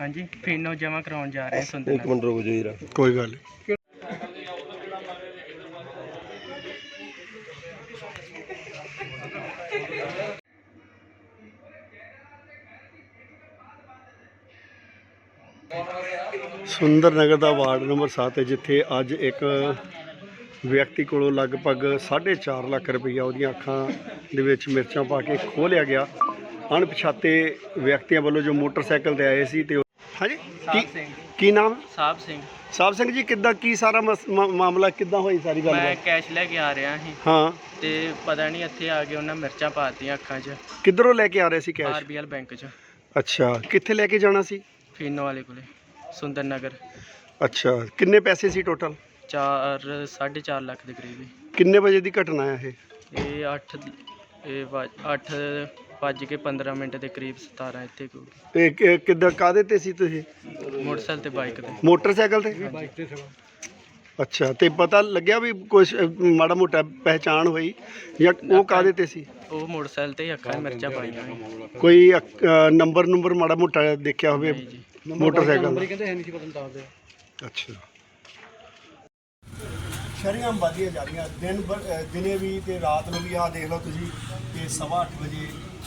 ਹਾਂਜੀ ਫੀਨੋ ਜਮਾ ਕਰਾਉਣ ਜਾ ਰਹੇ ਹਾਂ ਸੁੰਦਰ ਇੱਕ ਮਿੰਟ ਰੁਕ ਜਾਓ ਜਰਾ ਕੋਈ ਗੱਲ ਨਹੀਂ ਸੁੰਦਰ ਨਗਰ ਦਾ ਵਾਰਡ ਨੰਬਰ 7 ਹੈ ਜਿੱਥੇ ਅੱਜ ਇੱਕ ਵਿਅਕਤੀ ਕੋਲੋਂ ਲਗਭਗ 4.5 ਲੱਖ ਰੁਪਈਆ ਉਹਦੀਆਂ ਅੱਖਾਂ ਦੇ ਵਿੱਚ ਮਿਰਚਾਂ ਪਾ ਕੇ ਖੋਹ ਲਿਆ ਗਿਆ। ਅਣਪਛਾਤੇ ਵਿਅਕਤੀਆਂ ਵੱਲੋਂ ਜੋ ਮੋਟਰਸਾਈਕਲ ਤੇ ਆਏ ਸੀ ਤੇ ਹਾਂਜੀ? ਸਾਹਿਬ ਕੀ ਸਿੰਘ। ਕੀ ਨਾਮ? ਸਾਹਿਬ ਸਿੰਘ। ਸਾਹਿਬ ਸਿੰਘ ਜੀ ਕਿੱਦਾਂ ਕੀ ਸਾਰਾ ਮਸ- ਮਾ- ਮਾਮਲਾ ਕਿੱਦਾਂ ਹੋਈ ਸਾਰੀ ਮੈਂ ਗੱਲ ਕੈਸ਼ ਲੈ ਕੇ ਆ ਰਿਹਾ ਸੀ। ਹਾਂ। ਤੇ ਪਤਾ ਨਹੀਂ ਇੱਥੇ ਆ ਕੇ ਉਹਨਾਂ ਮਿਰਚਾਂ ਪਾਤੀਆਂ ਅੱਖਾਂ 'ਚ। ਕਿੱਧਰੋਂ ਲੈ ਕੇ ਆ ਰਹੇ ਸੀ ਕੈਸ਼? ਆਰਬੀਐਲ ਬੈਂਕ 'ਚ। ਅੱਛਾ ਕਿੱਥੇ ਲੈ ਕੇ ਜਾਣਾ ਸੀ? ਫੀਨੋ ਵਾਲੇ ਕੋਲੇ ਸੁੰਦਰ ਨਗਰ। ਅੱਛਾ ਕਿੰਨੇ ਪੈਸੇ ਸੀ ਟੋਟਲ? 4 4.5 ਲੱਖ ਦੇ ਕਰੀਬ। ਹੀ। ਕਿੰਨੇ ਵਜੇ ਦੀ ਘਟਨਾ ਹੈ ਇਹ? ਇਹ 8 ਇਹ 8 ਵੱਜ ਕੇ 15 ਮਿੰਟ ਦੇ ਕਰੀਬ 17 ਇੱਥੇ ਕੋਈ ਇਹ ਕਿ- ਕਿੱਦਾਂ ਕਾਦੇ ਤੇ ਸੀ ਤੁਸੀਂ? ਮੋਟਰਸਾਈਕਲ ਤੇ ਬਾਈਕ ਤੇ। ਮੋਟਰਸਾਈਕਲ ਤੇ? ਅੱਛਾ ਤੇ ਪਤਾ ਲੱਗਿਆ ਵੀ ਕੁਝ ਮਾੜਾ ਮੋਟਾ ਪਹਿਚਾਣ ਹੋਈ ਜਾਂ ਉਹ ਕਾਦੇ ਤੇ ਸੀ? ਉਹ ਮੋਟਰਸਾਈਕਲ ਤੇ ਹੀ ਅੱਖਾਂ 'ਚ ਮਿਰਚਾਂ ਪਾਈਆਂ ਕੋਈ ਅਕ- ਅ, ਨੰਬਰ ਨੰਬਰ ਮਾੜਾ ਮੋਟਾ ਦੇਖਿਆ ਹੋਵੇ ਨਹੀਂ ਜੀ। ਮੋਟਰਸਾਈਕਲ ਦਾ? ਅੱਛਾ। ਸ਼ਰੀਆਮ ਵਧੀਆਂ ਜਾ ਰਹੀਆਂ। ਦਿਨ ਅ, ਦਿਨੇ ਵੀ ਤੇ ਰਾਤ ਨੂੰ ਵੀ ਆਹ ਦੇਖ ਲਓ ਤੁਸੀਂ ਕਿ ਸਵਾ ਅੱਠ ਵਜੇ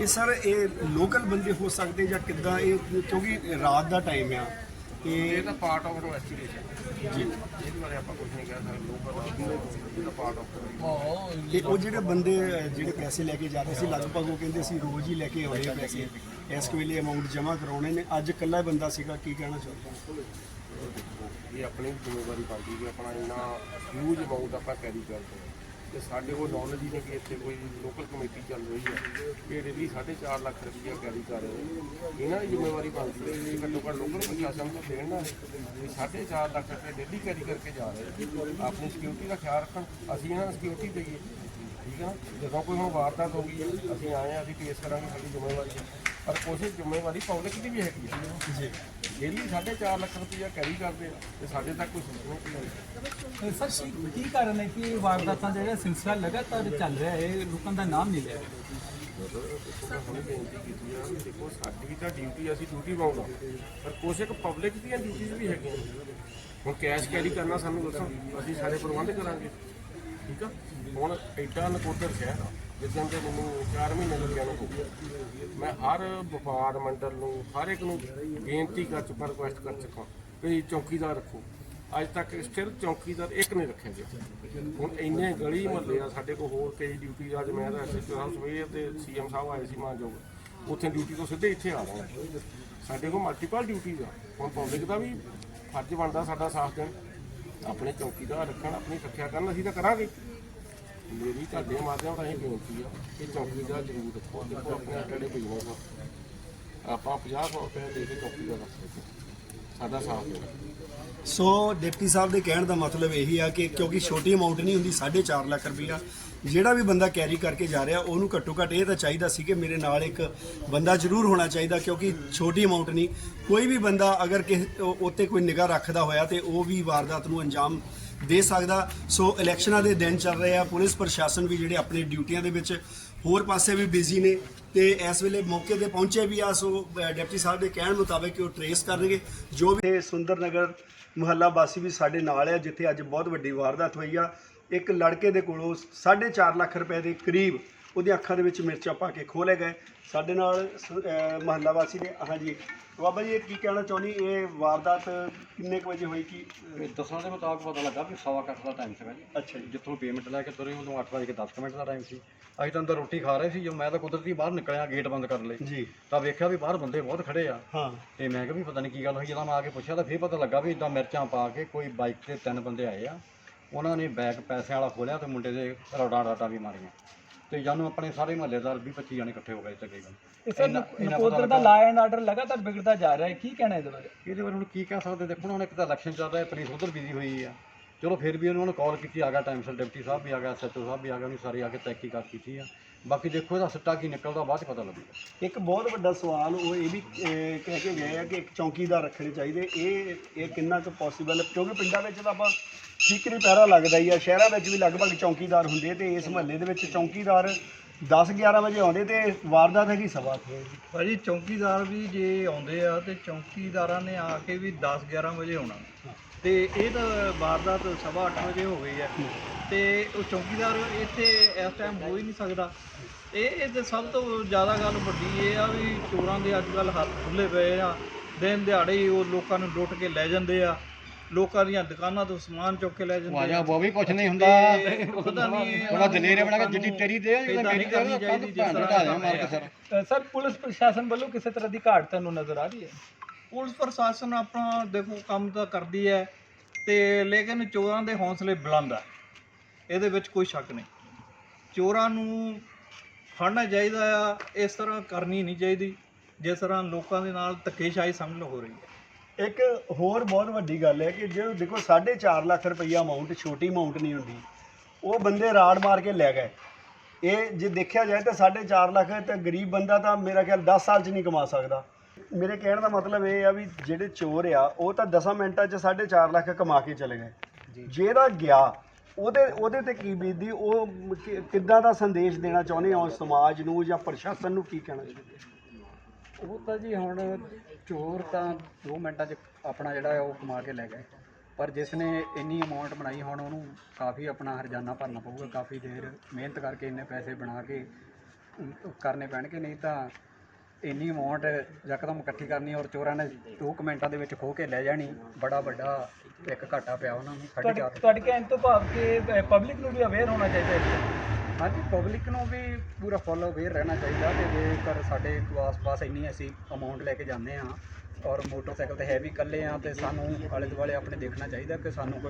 ਇਹ ਸਰ ਇਹ ਲੋਕਲ ਬੰਦੇ ਹੋ ਸਕਦੇ ਜਾਂ ਕਿੱਦਾਂ? ਇਹ ਕਿਉਂਕਿ ਰਾਤ ਦਾ ਟਾਈਮ ਆ ਇਹ ਤੇ ਤਾਂ ਪਾਰਟ ਆਫ ਇਨਵੈਸਟੀਗੇਸ਼ਨ ਜੀ। ਇਹਦੇ ਬਾਰੇ ਆਪਾਂ ਕੁਝ ਨਹੀਂ ਕਹਿ ਸਕਦੇ ਲੋਕਾਂ ਦਾ ਪਾਰਟ ਆਫ ਤੇ ਉਹ ਜਿਹੜੇ ਬੰਦੇ ਜਿਹੜੇ ਪੈਸੇ ਲੈ ਕੇ ਜਾ ਰਹੇ ਸੀ ਲਗਭਗ ਉਹ ਕਹਿੰਦੇ ਸੀ ਰੋਜ਼ ਹੀ ਲੈ ਕੇ ਆਉਣੇ ਆ ਪੈਸੇ। ਇਸ ਵੇਲੇ ਅਮਾਉਂਟ ਜਮ੍ਹਾਂ ਕਰਾਉਣੇ ਨੇ। ਅੱਜ ਇਕੱਲਾ ਬੰਦਾ ਸੀਗਾ ਕੀ ਕਹਿਣਾ ਚਾਹੁੰਦੇ ਇਹ ਆਪਣੀ ਜ਼ਿੰਮੇਵਾਰੀ ਬਣਦੀ ਵੀ ਆਪਣਾ ਇੰਨਾ ਹਿਊਜ ਅਮਾਉਂਟ ਆਪਾਂ ਕੈਰੀ ਕਰਦੇ ਹਾਂ ਤੇ ਸਾਡੇ ਕੋਲ ਨੌਲੇਜ ਹੀ ਨਹੀਂ ਕਿ ਇੱਥੇ ਕੋਈ ਲੋਕਲ ਕਮੇਟੀ ਚੱਲ ਰਹੀ ਹੈ। ਇਹ ਡੇਲੀ 4.5 ਲੱਖ ਰੁਪਈਆ ਕੈਰੀ ਕਰ ਰਹੇ ਨੇ। ਇਹਨਾਂ ਦੀ ਜ਼ਿੰਮੇਵਾਰੀ ਬਣਦੀ ਹੈ ਕਿ ਘੱਟੋ ਘੱਟ ਲੋਕਲ ਪ੍ਰਸ਼ਾਸਨ ਤੋਂ ਦੇਣ ਨਾ ਵੀ 4.5 ਲੱਖ ਰੁਪਏ ਡੇਲੀ ਕੈਰੀ ਕਰਕੇ ਜਾ ਰਹੇ ਨੇ। ਆਪਣੀ ਸਿਕਿਉਰਿਟੀ ਦਾ ਖਿਆਲ ਰੱਖਣ। ਅਸੀਂ ਇਹਨਾਂ ਨੂੰ ਸਿਕਿਉਰਿਟੀ ਦਈਏ। ਠੀਕ ਹੈ ਨਾ? ਜਦੋਂ ਕੋਈ ਹੁਣ ਵਾਰਦਾਤ ਹੋ ਗਈ ਹੈ, ਅਸੀਂ ਆਏ ਹਾਂ, ਅਸੀਂ ਪੇਸ਼ ਕਰਾਂਗੇ, ਸਾਡੀ ਜ਼ਿੰਮੇਵਾਰੀ ਹੈ। ਪਰ ਕੋਸ਼ਿਸ਼ ਜ਼ਿੰਮੇਵਾਰੀ ਪਬਲਿਕ ਦੀ ਵੀ ਹੈਗੀ ਹੈ। ਜੀ। ਡੇਲੀ 4.5 ਲੱਖ ਰੁਪਈਆ ਕੈਰੀ ਕਰਦੇ ਆ ਤੇ ਸਾਡੇ ਤੱਕ ਕੋਈ ਸੂਚਨਾ ਨਹੀਂ ਸਰ ਕੀ- ਕੀ ਕਾਰਨ ਹੈ ਕਿ ਇਹ ਵਾਰਦਾਤਾਂ ਦਾ ਜਿਹੜਾ ਸਿਲਸਿਲਾ ਲਗਾਤਾਰ ਚੱਲ ਰਿਹਾ ਹੈ ਲੋਕਾਂ ਦਾ ਨਾਮ ਨਹੀਂ ਲੈ ਰਿਹਾ ਮੈਂ ਹੁਣੇ ਬੇਨਤੀ ਕੀਤੀ ਆ ਵੀ ਦੇਖੋ ਸਾਡੀ ਤਾਂ ਡਿਊਟੀ ਅਸੀਂ ਡਿਊਟੀ ਪਾਉਂਦਾ ਪਰ ਕੁਛ ਇੱਕ ਪਬਲਿਕ ਦੀਆਂ ਡਿਊਟੀਆਂ ਵੀ ਹੈਗੀਆਂ। ਹੁਣ ਕੈਸ਼ ਕੈਰੀ ਕਰਨਾ ਸਾਨੂੰ ਦੱਸੋ ਅਸੀਂ ਸਾਰੇ ਪ੍ਰਬੰਧ ਕਰਾਂਗੇ। ਠੀਕ ਆ? ਹੁਣ ਐਡਾ ਨਕੋਦਰ ਸ਼ਹਿਰ ਆ। ਜਿੱਦਾਂ ਦੇ ਮੈਨੂੰ 4 ਮਹੀਨੇ ਲੱਗਿਆ ਨੂੰ ਹੋ ਗਿਆ ਮੈਂ ਹਰ ਵਪਾਰ ਮੰਡਲ ਨੂੰ, ਹਰ ਇੱਕ ਨੂੰ ਬੇਨਤੀ ਕਰ ਚੁੱਕਾ ਰਿਕੁਐਸਟ ਕਰ ਚੁੱਕਾ ਵੀ ਚੌਕੀਦਾਰ ਰੱਖੋ। ਅੱਜ ਤੱਕ ਸਟਿਲ ਚੌਕੀਦਾਰ ਇੱਕ ਨਹੀਂ ਰੱਖਿਆ ਗਿਆ ਹੁਣ ਇੰਨੇ ਗਲੀ ਮਹੱਲੇ ਆ, ਸਾਡੇ ਕੋਲ ਹੋਰ ਕਈ ਡਿਊਟੀ ਅੱਜ ਮੈਂ ਤਾਂ ਐਸਐਚਓ ਸਾਹਿਬ ਸਵੇਰ ਤੇ ਸੀਐਮ ਸਾਹਿਬ ਆਏ ਸੀ ਮਾਨਯੋਗ। ਉੱਥੇ ਡਿਊਟੀ ਤੋਂ ਸਿੱਧੇ ਇੱਥੇ ਆ ਰਹੇ ਸਾਡੇ ਕੋਲ ਮਲਟੀਪਲ ਡਿਊਟੀਜ਼ ਆ। ਹੁਣ ਪਬਲਿਕ ਦਾ ਵੀ ਫਰਜ਼ ਬਣਦਾ ਸਾਡਾ ਸਾਥ ਦੇਣ। ਆਪਣੇ ਚੌਕੀਦਾਰ ਰੱਖਣ, ਆਪਣੀ ਰੱਖਿਆ ਕਰਨ, ਅਸੀਂ ਤਾਂ ਕਰਾਂਗੇ। ਮੇਰੀ ਤੁਹਾਡੇ ਮਾਧਿਅਮ ਰਾਹੀਂ ਬੇਨਤੀ ਆ ਕਿ ਚੌਕੀਦਾਰ ਜ਼ਰੂਰ ਰੱਖੋ, ਦੇਖੋ ਆਪਣੇ ਕਿਹੜੇ ਬਿਜ਼ਨਸ ਆ। ਆਪਾਂ 50 ਰੁਪਏ ਦੇ ਕੇ ਚੌਕੀਦਾਰ ਰੱਖ ਸਕਦੇ ਸਾਡਾ ਸਾਥ ਦਿਓ। ਸੋ ਡਿਪਟੀ ਸਾਹਿਬ ਦੇ ਕਹਿਣ ਦਾ ਮਤਲਬ ਇਹੀ ਆ ਕਿ ਕਿਉਂਕਿ ਛੋਟੀ ਅਮਾਉਂਟ ਨਹੀਂ ਹੁੰਦੀ 4.5 ਲੱਖ ਰੁਪਈਆ। ਜਿਹੜਾ ਵੀ ਬੰਦਾ ਕੈਰੀ ਕਰਕੇ ਜਾ ਰਿਹਾ, ਉਹਨੂੰ ਘੱਟੋ ਘੱਟ ਇਹ ਤਾਂ ਚਾਹੀਦਾ ਸੀ ਕਿ ਮੇਰੇ ਨਾਲ ਇੱਕ ਬੰਦਾ ਜ਼ਰੂਰ ਹੋਣਾ ਚਾਹੀਦਾ, ਕਿਉਂਕਿ ਛੋਟੀ ਅਮਾਉਂਟ ਨਹੀਂ। ਕੋਈ ਵੀ ਬੰਦਾ ਅਗਰ ਕਿਸੇ ਉੱਤੇ ਕੋਈ ਨਿਗਾਹ ਰੱਖਦਾ ਹੋਇਆ ਤੇ ਉਹ ਵੀ ਵਾਰਦਾਤ ਨੂੰ ਅੰਜਾਮ ਦੇ ਸਕਦਾ। ਸੋ ਇਲੈਕਸ਼ਨਾਂ ਦੇ ਦਿਨ ਚੱਲ ਰਹੇ ਆ। ਪੁਲਿਸ ਪ੍ਰਸ਼ਾਸਨ ਵੀ ਜਿਹੜੇ ਆਪਣੇ ਡਿਊਟੀਆਂ ਦੇ ਵਿੱਚ ਹੋਰ ਪਾਸੇ ਵੀ ਬਿਜ਼ੀ ਨੇ ਤੇ ਇਸ ਵੇਲੇ ਮੌਕੇ ਤੇ ਪਹੁੰਚੇ ਵੀ ਆ। ਸੋ ਅ, ਡਿਪਟੀ ਸਾਹਿਬ ਦੇ ਕਹਿਣ ਮੁਤਾਬਕ ਕਿ ਉਹ ਟਰੇਸ ਕਰਨਗੇ। ਜੋ ਵੀ ਸੁੰਦਰ ਨਗਰ ਮੁਹੱਲਾ ਵਾਸੀ ਵੀ ਸਾਡੇ ਨਾਲ ਆ ਜਿੱਥੇ ਅੱਜ ਬਹੁਤ ਵੱਡੀ ਵਾਰਦਾਤ ਹੋਈ ਆ। ਇੱਕ ਲੜਕੇ ਦੇ ਕੋਲੋਂ 4.5 ਲੱਖ ਰੁਪਏ ਦੇ ਕਰੀਬ ਉਹਦੀਆਂ ਅੱਖਾਂ ਦੇ ਵਿੱਚ ਮਿਰਚਾਂ ਪਾ ਕੇ ਖੋਲੇ ਗਏ। ਸਾਡੇ ਨਾਲ ਮੁਹੱਲਾ ਵਾਸੀ ਨੇ ਹਾਂਜੀ। ਬਾਬਾ ਜੀ ਇਹ ਕੀ ਕਹਿਣਾ ਚਾਹੁੰਦੀ? ਇਹ ਵਾਰਦਾਤ ਕਿੰਨੇ ਕੁ ਵਜੇ ਹੋਈ? ਕੀ ਦੱਸਣ ਦੇ ਮੁਤਾਬਕ ਪਤਾ ਲੱਗਾ ਵੀ ਸਵਾ ਕੁ ਅੱਠ ਦਾ ਟਾਈਮ ਸੀਗਾ ਜੀ। ਅੱਛਾ ਜੀ। ਜਿੱਥੋਂ ਪੇਮੈਂਟ ਲੈ ਕੇ ਤੁਰੇ ਉਦੋਂ 8 ਵਜੇ ਕੇ 10 ਮਿੰਟ ਦਾ ਟਾਈਮ ਸੀ। ਅਸੀਂ ਤਾਂ ਅੰਦਰ ਰੋਟੀ ਖਾ ਰਹੇ ਸੀ ਜਦੋਂ ਮੈਂ ਤਾਂ ਕੁਦਰਤੀ ਬਾਹਰ ਨਿਕਲਿਆ ਗੇਟ ਬੰਦ ਕਰਨ ਲਈ। ਜੀ। ਤਾਂ ਵੇਖਿਆ ਵੀ ਬਾਹਰ ਬੰਦੇ ਬਹੁਤ ਖੜੇ ਆ। ਹਾਂ। ਤੇ ਮੈਂ ਕਿਹਾ ਵੀ ਪਤਾ ਨਹੀਂ ਕੀ ਗੱਲ ਹੋਈ ਜਦੋਂ ਮੈਂ ਆ ਕੇ ਪੁੱਛਿਆ ਤਾਂ ਫੇਰ ਪਤਾ ਲੱਗਾ ਵੀ ਇਦਾਂ ਮਿਰਚਾਂ ਪਾ ਕੇ ਕੋਈ ਬਾਈਕ ਤੇ ਤਿੰਨ ਬੰਦੇ ਆਏ ਆ। ਉਹਨਾਂ ਨੇ ਬੈਗ ਪੈਸਿਆਂ ਵਾਲਾ ਖੋਲਿਆ ਤੇ ਮੁੰਡੇ ਦੇ ਰੋੜਾ ਰਾਟਾ ਵੀ ਮਾਰੀਆਂ। ਤੇ ਜਾਨੂੰ ਆਪਣੇ ਸਾਰੇ ਮਹੱਲੇਦਾਰ 20 25 ਜਾਣੇ ਇਕੱਠੇ ਹੋ ਗਏ ਤਕਰੀਬਨ। ਸਰ ਇੰਨਾ- ਇੰਨਾ ਪਤਾ ਨਕੋਦਰ ਦਾ ਲੱਗਾ। ਲਾ ਐਂਡ ਆਰਡਰ ਲਗਾਤਾਰ ਵਿਗੜਦਾ ਜਾ ਰਿਹਾ ਹੈ ਕੀ ਕਹਿਣਾ ਇਹਦੇ ਬਾਰੇ? ਇਹਦੇ ਬਾਰੇ ਹੁਣ ਕੀ ਕਹਿ ਸਕਦੇ? ਦੇਖੋ ਹੁਣ ਇੱਕ ਤਾਂ ਇਲੈਕਸ਼ਨ ਚੱਲ ਰਿਹਾ ਪੁਲਿਸ ਉਧਰ ਬਿਜ਼ੀ ਹੋਈ ਆ। ਚਲੋ ਫਿਰ ਵੀ ਉਹਨਾਂ ਨੂੰ ਕਾਲ ਕੀਤੀ ਆ ਗਿਆ ਟਾਈਮ ਸਿਰ ਡਿਪਟੀ ਸਾਹਿਬ ਵੀ ਆ ਗਿਆ ਐਸਐਚਓ ਸਾਹਿਬ ਵੀ ਆ ਗਿਆ ਉਹਨੇ ਸਾਰੇ ਆ ਕੇ ਤਹਿਕੀਕਾਤ ਕੀਤੀ ਆ। ਬਾਕੀ ਦੇਖੋ ਇਹਦਾ ਸਿੱਟਾ ਕੀ ਨਿਕਲਦਾ ਬਾਅਦ ਚ ਪਤਾ ਲੱਗੂਗਾ। ਇੱਕ ਬਹੁਤ ਵੱਡਾ ਸਵਾਲ ਉਹ ਇਹ ਵੀ ਅਹ, ਕਹਿ ਕੇ ਗਏ ਆ ਕਿ ਇੱਕ ਚੌਕੀਦਾਰ ਰੱਖਣੇ ਚਾਹੀਦੇ। ਇਹ ਇਹ ਕਿੰਨਾ ਕੁ ਪੋਸੀਬਲ ਕਿਉਂਕਿ ਪਿੰਡਾਂ ਵਿੱਚ ਤਾਂ ਆਪਾਂ ਠੀਕਰੀ ਪਹਿਰਾ ਲੱਗਦਾ ਹੀ ਆ ਸ਼ਹਿਰਾਂ ਵਿੱਚ ਵੀ ਲਗਭਗ ਚੌਕੀਦਾਰ ਹੁੰਦੇ ਤੇ ਇਸ ਮਹੱਲੇ ਦੇ ਵਿੱਚ ਚੌਕੀਦਾਰ 10 11 ਵਜੇ ਆਉਂਦੇ ਤੇ ਵਾਰਦਾਤ ਹੈਗੀ ਸਵਾ ਕੁ ਵਜੇ। ਭਾਜੀ ਚੌਕੀਦਾਰ ਵੀ ਜੇ ਆਉਂਦੇ ਆ ਤੇ ਚੌਕੀਦਾਰਾਂ ਨੇ ਆ ਕੇ ਵੀ 10 11 ਵਜੇ ਆਉਣਾ। ਤੇ ਇਹ ਤਾਂ ਵਾਰਦਾਤ ਸਵਾ ਅੱਠ ਵਜੇ ਹੋ ਗਈ ਹੈ। ਤੇ ਉਹ ਚੌਕੀਦਾਰ ਇੱਥੇ ਇਸ ਟਾਈਮ ਹੋ ਹੀ ਨਹੀਂ ਸਕਦਾ। ਇਹ ਇਹ ਤੇ ਸਭ ਤੋਂ ਜ਼ਿਆਦਾ ਗੱਲ ਵੱਡੀ ਇਹ ਆ ਵੀ ਚੋਰਾਂ ਦੇ ਅੱਜ ਕੱਲ ਹੱਥ ਖੁੱਲੇ ਪਏ ਆ। ਦਿਨ ਦਿਹਾੜੇ ਹੀ ਉਹ ਲੋਕਾਂ ਨੂੰ ਲੁੱਟ ਕੇ ਲੈ ਜਾਂਦੇ ਆ। ਲੋਕਾਂ ਦੀਆਂ ਦੁਕਾਨਾਂ ਤੋਂ ਸਮਾਨ ਚੁੱਕ ਕੇ ਲੈ ਜਾਂਦੇ ਵਾਜਾ ਆ। ਉਹ ਵੀ ਕੁਝ ਨਹੀਂ ਹੁੰਦਾ। ਪਤਾ ਨਹੀਂ ਉਹਦਾ ਦਲੇਰੇ ਬਣਾ ਕੇ ਜਿੱਡੀ ਤੇਰੀ ਦੇ ਏਦਾਂ ਮੇਰੀ ਦੇ ਕੰਧ ਤਰ੍ਹਾਂ ਢਾ ਦਿਆਂ ਮਾਰ ਕੇ ਸਰ। ਸਰ ਪੁਲਿਸ ਪ੍ਰਸ਼ਾਸਨ ਵੱਲੋਂ ਕਿਸੇ ਤਰ੍ਹਾਂ ਦੀ ਘਾਟ ਤੁਹਾਨੂੰ ਨਜ਼ਰ ਆ ਰਹੀ ਹੈ? ਪੁਲਿਸ ਪ੍ਰਸ਼ਾਸਨ ਆਪਣਾ ਦੇਖੋ ਕੰਮ ਤਾਂ ਕਰਦੀ ਹੈ ਤੇ ਲੇਕਿਨ ਚੋਰਾਂ ਦੇ ਹੌਸਲੇ ਬੁਲੰਦ ਆ। ਇਹਦੇ ਵਿੱਚ ਕੋਈ ਸ਼ੱਕ ਨਹੀਂ। ਚੋਰਾਂ ਨੂੰ ਫੜਨਾ ਚਾਹੀਦਾ ਆ ਇਸ ਤਰ੍ਹਾਂ ਕਰਨੀ ਨਹੀਂ ਚਾਹੀਦੀ। ਜਿਸ ਤਰ੍ਹਾਂ ਲੋਕਾਂ ਦੇ ਨਾਲ ਧੱਕੇਸ਼ਾਹੀ ਸਮਝ ਲਓ ਹੋ ਰਹੀ ਹੈ। ਇੱਕ ਹੋਰ ਬਹੁਤ ਵੱਡੀ ਗੱਲ ਹੈ ਕਿ ਜੇ ਦੇਖੋ 4.5 ਲੱਖ ਰੁਪਈਆ ਅਮਾਉਂਟ ਛੋਟੀ ਅਮਾਉਂਟ ਨਹੀਂ ਹੁੰਦੀ। ਉਹ ਬੰਦੇ ਰਾੜ ਮਾਰ ਕੇ ਲੈ ਗਏ। ਇਹ ਜੇ ਦੇਖਿਆ ਜਾਏ ਤਾਂ 4.5 ਲੱਖ ਤੇ ਗਰੀਬ ਬੰਦਾ ਤਾਂ ਮੇਰਾ ਖਿਆਲ 10 ਸਾਲ 'ਚ ਨਹੀਂ ਕਮਾ ਸਕਦਾ। ਮੇਰੇ ਕਹਿਣ ਦਾ ਮਤਲਬ ਇਹ ਆ ਵੀ ਜਿਹੜੇ ਚੋਰ ਆ ਉਹ ਤਾਂ 10 ਮਿੰਟਾਂ 'ਚ 4.5 ਲੱਖ ਕਮਾ ਕੇ ਚਲੇ ਗਏ। ਜਿਹੜਾ ਗਿਆ ਉਹਦੇ ਉਹਦੇ ਤੇ ਕੀ ਬੀਤਦੀ? ਉਹ ਕਿ- ਕਿੱਦਾਂ ਦਾ ਸੰਦੇਸ਼ ਦੇਣਾ ਚਾਹੁੰਦੇ ਹੋ ਸਮਾਜ ਨੂੰ ਜਾਂ ਪ੍ਰਸ਼ਾਸਨ ਨੂੰ ਕੀ ਕਹਿਣਾ ਚਾਹੁੰਦੇ? ਉਹ ਤਾਂ ਜੀ ਹੁਣ ਚੋਰ ਤਾਂ 2 ਮਿੰਟਾਂ 'ਚ ਆਪਣਾ ਜਿਹੜਾ ਉਹ ਕਮਾ ਕੇ ਲੈ ਗਏ। ਪਰ ਜਿਸ ਨੇ ਇੰਨੀ ਅਮਾਉਂਟ ਬਣਾਈ, ਹੁਣ ਉਹਨੂੰ ਕਾਫੀ ਆਪਣਾ ਹਰਜਾਨਾ ਭਰਨਾ ਪਊਗਾ, ਕਾਫੀ ਦੇਰ ਮਿਹਨਤ ਕਰਕੇ ਇੰਨੇ ਪੈਸੇ ਬਣਾ ਕੇ ਕਰਨੇ ਪੈਣਗੇ, ਨਹੀਂ ਤਾਂ ਇੰਨੀ ਅਮਾਉਂਟ ਯਕਦਮ ਇਕੱਠੀ ਕਰਨੀ ਔਰ ਚੋਰਾਂ ਨੇ 2 ਮਿੰਟਾਂ ਦੇ ਵਿੱਚ ਖੋਹ ਕੇ ਲੈ ਜਾਣੀ, ਬੜਾ ਵੱਡਾ ਇੱਕ ਘਾਟਾ ਪਿਆ ਉਹਨਾਂ ਨੂੰ, ਸਾਢੇ ਤੁਹਾਡੇ ਚਾਰ ਤੁਹਾਡੇ ਕਹਿਣ ਤੋਂ ਭਾਵ ਕਿ ਪਬਲਿਕ ਨੂੰ ਵੀ ਅਵੇਅਰ ਹੋਣਾ ਚਾਹੀਦਾ ਇਸ ਹਾਂਜੀ ਪਬਲਿਕ ਨੂੰ ਵੀ ਪੂਰਾ ਫੋਲੋ ਅਵੇਅਰ ਰਹਿਣਾ ਚਾਹੀਦਾ ਤੇ ਜੇਕਰ ਸਾਡੇ ਆਸ-ਪਾਸ ਇੰਨੀ ਅਸੀਂ ਅਮਾਉਂਟ ਲੈ ਕੇ ਜਾਂਦੇ ਹਾਂ ਔਰ ਮੋਟਰਸਾਈਕਲ ਤੇ ਹੈ ਵੀ ਇਕੱਲੇ ਆ ਤੇ ਸਾਨੂੰ ਆਲੇ ਦੁਆਲੇ ਆਪਣੇ ਦੇਖਣਾ ਚਾਹੀਦਾ ਕਿ ਸਾਨੂੰ ਕੋਈ